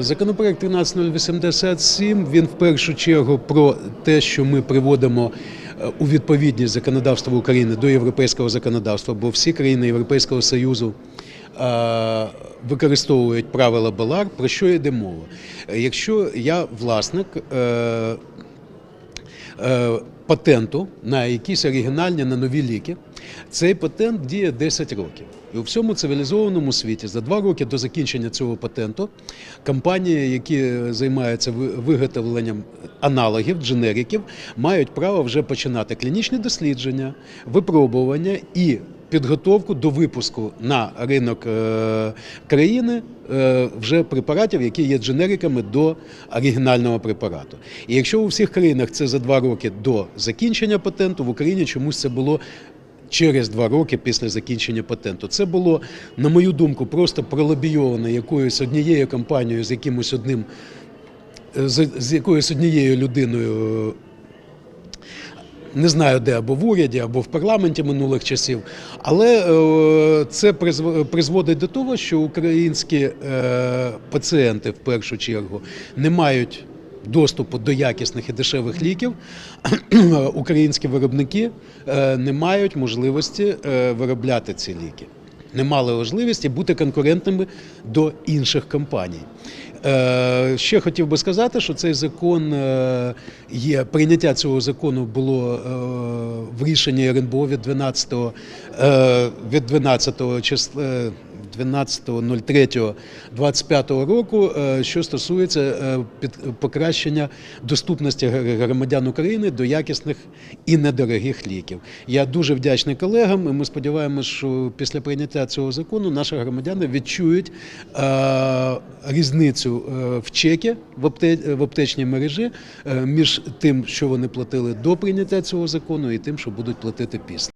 Законопроект 13087, він в першу чергу про те, що ми приводимо е, у відповідність законодавства України до європейського законодавства, бо всі країни Європейського Союзу е, використовують правила БЕЛАР, про що йде мова. Е, Якщо я власник патенту на якісь оригінальні на нові ліки. Цей патент діє 10 років. І у всьому цивілізованому світі за два роки до закінчення цього патенту компанії, які займаються виготовленням аналогів, дженериків, мають право вже починати клінічні дослідження, випробування і підготовку до випуску на ринок е, країни е, вже препаратів, які є дженериками до оригінального препарату. І якщо у всіх країнах це за два роки до закінчення патенту, в Україні чомусь це було. Через два роки після закінчення патенту це було, на мою думку, просто пролобійовано якоюсь однією компанією з якимось одним, е, з, якоюсь однією людиною е, не знаю де, або в уряді, або в парламенті минулих часів. Але е, це призводить до того, що українські пацієнти в першу чергу не мають. Доступу до якісних і дешевих ліків українські виробники е, не мають можливості е, виробляти ці ліки, не мали можливості бути конкурентними до інших компаній. Е, Ще хотів би сказати, що цей закон є прийняття цього закону було в рішенні РНБО від 12 е, від 12 числа. Е, 12.03.25 року, е, що стосується е, покращення доступності громадян України до якісних і недорогих ліків. Я дуже вдячний колегам. і Ми сподіваємося, що після прийняття цього закону наші громадяни відчують е, різницю е, в чекі в, апте- аптечній мережі е, між тим, що вони платили до прийняття цього закону, і тим, що будуть платити після.